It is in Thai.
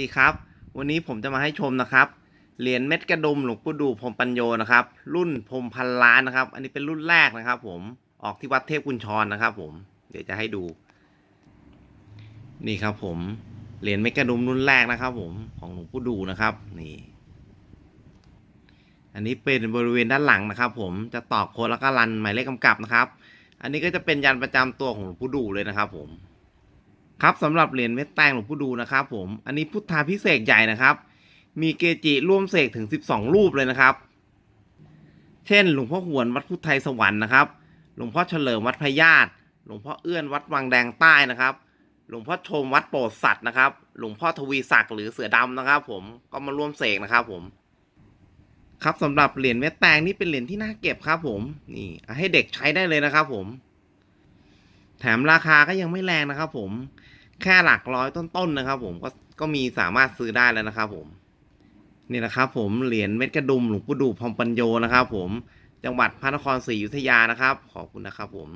ดีครับ วันนี้ผมจะมาให้ชมนะครับ เหรียญเม็ดกระดุมหลวงปู่ดูพรมปัญโยนะครับ รุ่นพรมพันล้านนะครับ อันนี้เป็นรุ่นแรกนะครับ ผมออกที่วัดเทพกุญชรนะครับ ผม เดี๋ยวจะให้ดู นี่ครับ ผมเหรียญเม็ดกระดุมรุ่นแรกนะครับ ผมของหลวงปู่ดูนะครับ นี่ อันนี้เป็นบริเวณด้านหลังนะครับ ผมจะตอกโค้ดแล้วก็รันหมายเลขกำกับนะครับ อันนี้ก็จะเป็นยันประจำตัวของหลวงปู่ดูเลยนะครับ ผม ครับสำหรับเหรียญเม็ดแตงหลวงปู่ดูนะครับผมอันนี้พุทธาพิเศษใหญ่นะครับ มีเกจิร่วมเสกถึง 12 รูปเลยนะครับ เช่น หลวงพ่อหวนวัดพุทธไทยสวรรค์นะครับ หลวงพ่อเฉลิมวัดพญาตหลวงพ่อเอื้อนวัดวังแดงใต้นะครับ หลวงพ่อชมวัดโปรดสัตว์นะครับ หลวงพ่อทวีศักดิ์หรือเสือดำนะครับ ผมก็มาร่วมเสกนะครับ ผม ครับสำหรับเหรียญเม็ดแตงนี่เป็นเหรียญที่น่าเก็บครับ ผมนี่ให้เด็กใช้ได้เลยนะครับ ผม แถมราคาก็ยังไม่แรงนะครับ ผม แค่หลักร้อยต้นๆนะครับ ผมก็ก็มีสามารถซื้อได้แล้วนะครับผมนี่นะครับผมเหรียญเม็ดกระดุมหลวงปู่ดูพรมปัญโยนะครับ ผมจังหวัดพระนครศรีอยุธยานะครับ ขอบคุณนะครับผม